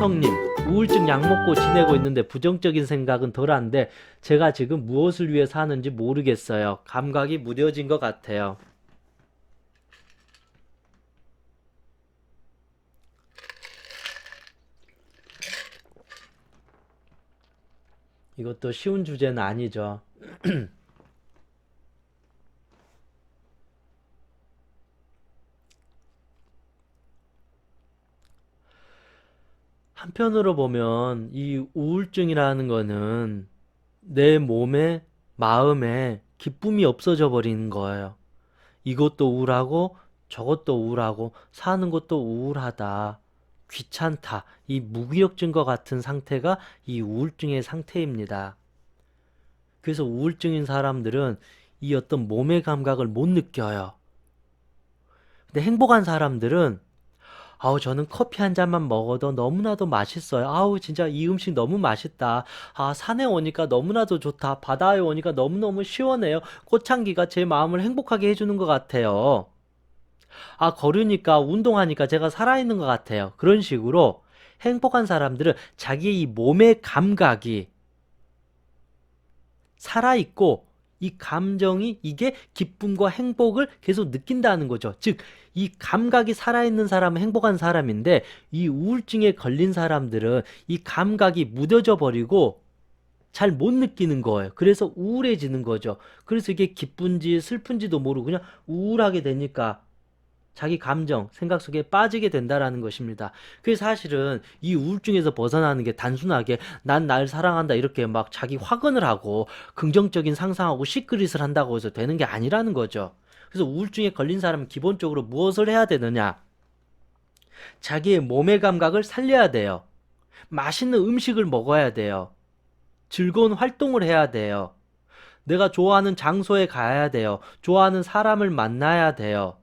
최용성님 우울증 약 먹고 지내고 있는데 부정적인 생각은 덜한데 제가 지금 무엇을 위해 사는지 모르겠어요. 감각이 무뎌진 것 같아요. 이것도 쉬운 주제는 아니죠. 한편으로 보면 이 우울증이라는 거는 내 몸에, 마음에 기쁨이 없어져 버리는 거예요. 이것도 우울하고 저것도 우울하고 사는 것도 우울하다. 귀찮다. 이 무기력증과 같은 상태가 이 우울증의 상태입니다. 그래서 우울증인 사람들은 이 어떤 몸의 감각을 못 느껴요. 근데 행복한 사람들은 아우 저는 커피 한 잔만 먹어도 너무나도 맛있어요. 아우 진짜 이 음식 너무 맛있다. 아 산에 오니까 너무나도 좋다. 바다에 오니까 너무너무 시원해요. 꽃향기가 제 마음을 행복하게 해주는 것 같아요. 아 걸으니까 운동하니까 제가 살아있는 것 같아요. 그런 식으로 행복한 사람들은 자기의 이 몸의 감각이 살아있고 이 감정이 이게 기쁨과 행복을 계속 느낀다는 거죠. 즉, 이 감각이 살아있는 사람은 행복한 사람인데 이 우울증에 걸린 사람들은 이 감각이 무뎌져 버리고 잘 못 느끼는 거예요. 그래서 우울해지는 거죠. 그래서 이게 기쁜지 슬픈지도 모르고 그냥 우울하게 되니까 자기 감정, 생각 속에 빠지게 된다라는 것입니다. 그래서 사실은 이 우울증에서 벗어나는 게 단순하게 난 날 사랑한다 이렇게 막 자기 확언을 하고 긍정적인 상상하고 시크릿을 한다고 해서 되는 게 아니라는 거죠. 그래서 우울증에 걸린 사람은 기본적으로 무엇을 해야 되느냐? 자기의 몸의 감각을 살려야 돼요. 맛있는 음식을 먹어야 돼요. 즐거운 활동을 해야 돼요. 내가 좋아하는 장소에 가야 돼요. 좋아하는 사람을 만나야 돼요.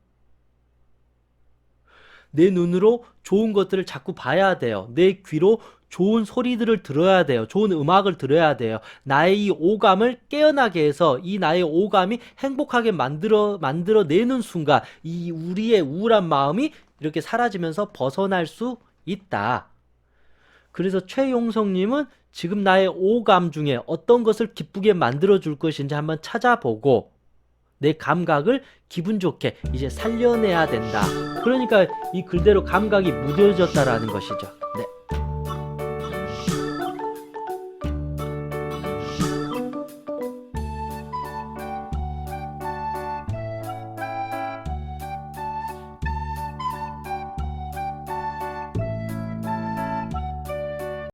내 눈으로 좋은 것들을 자꾸 봐야 돼요. 내 귀로 좋은 소리들을 들어야 돼요. 좋은 음악을 들어야 돼요. 나의 이 오감을 깨어나게 해서 이 나의 오감이 행복하게 만들어 만들어 내는 순간 이 우리의 우울한 마음이 이렇게 사라지면서 벗어날 수 있다. 그래서 최용성 님은 지금 나의 오감 중에 어떤 것을 기쁘게 만들어 줄 것인지 한번 찾아보고 내 감각을 기분 좋게 이제 살려내야 된다. 그러니까 이 글대로 감각이 무뎌졌다라는 것이죠.